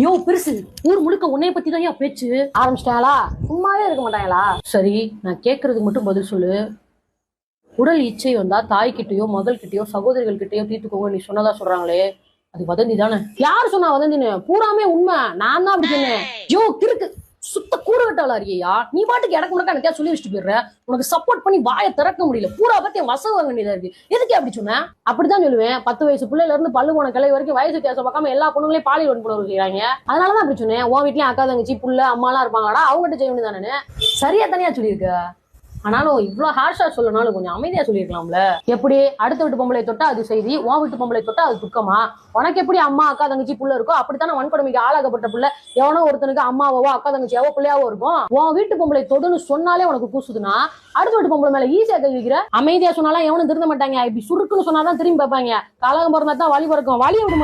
யோ பெருசு ஊர் முழுக்க உன்னைய பத்தி தான் பேச்சு? ஆரம்பிச்சிட்டாங்களா? சும்மாவே இருக்க மாட்டாங்களா? சரி நான் கேட்கறதுக்கு மட்டும் பதில் சொல்லு. உடல் இச்சை வந்தா தாய்கிட்டயோ மகள்கிட்டயோ சகோதரிகள் கிட்டயோ தீர்த்துக்கோங்க. நீ சொன்னதா சொல்றாங்களே. அது வதந்தி தானே யார் சொன்னா வதந்தின்னு? பூராமே உண்மை. நான் தான் அப்படி சொன்னேன். யோ கிறுக்கு. சுத்த அறியா நீ பாட்டுக்கு எனக்கு முடக்க சொல்லி வச்சுட்டு போயிடுற? உனக்கு சப்போர்ட் பண்ணி வாயை திறக்க முடியல. பூரா பத்தி என் வசவு வாங்க வேண்டியதா இருக்கு. எதுக்கு அப்படி சொன்னேன் அப்படிதான் சொல்லுவேன். பத்து வயசு பிள்ளைல இருந்து பல்லு போன கிளை வரைக்கும் வயசு வித்தியாசம் பார்க்காம எல்லா பொண்ணுங்களையும் பாலியல் வன்புணர்வு செய்யறாங்க அதனாலதான் அப்படி சொன்னேன். உன் வீட்லயும் அக்கா தங்கச்சி புள்ள அம்மாலாம் இருப்பாங்களா அவங்ககிட்ட செய்ய வேண்டியதானே சரியா தனியா சொல்லியிருக்க? ஆனாலும் இவ்வளவு ஹார்ஷா சொல்லனாலும் கொஞ்சம் அமைதியா சொல்லியிருக்கலாம்ல எப்படி? அடுத்த வீட்டு பொம்பளை தொட்டா அது செய்தி உன் வீட்டு பொம்பளை தொட்டா அது துக்கமா? உனக்கு எப்படி அம்மா அக்கா தங்கச்சி புள்ள இருக்கோ அப்படித்தானே வன்கொடுமைக்கு ஆளாகப்பட்ட புள்ள? எவனோ ஒருத்தனுக்கு அம்மாவோ அக்கா தங்கச்சியாவோ பிள்ளையாவோ இருக்கும். உன் வீட்டு பொம்பளை தொடுன்னு சொன்னாலே உனக்கு கூசுதுன்னா அடுத்த வீட்டு பொம்பளை மேல ஈஸியா கை வைக்கிற? அமைதியா சொன்னாலும் எவனும் திருந்த மாட்டாங்க. இப்படி சுருக்குன்னு சொன்னாதான் திரும்பி பார்ப்பாங்க. கலகம் பிறந்தா தான் வழி பிறக்கும். வழியை விடு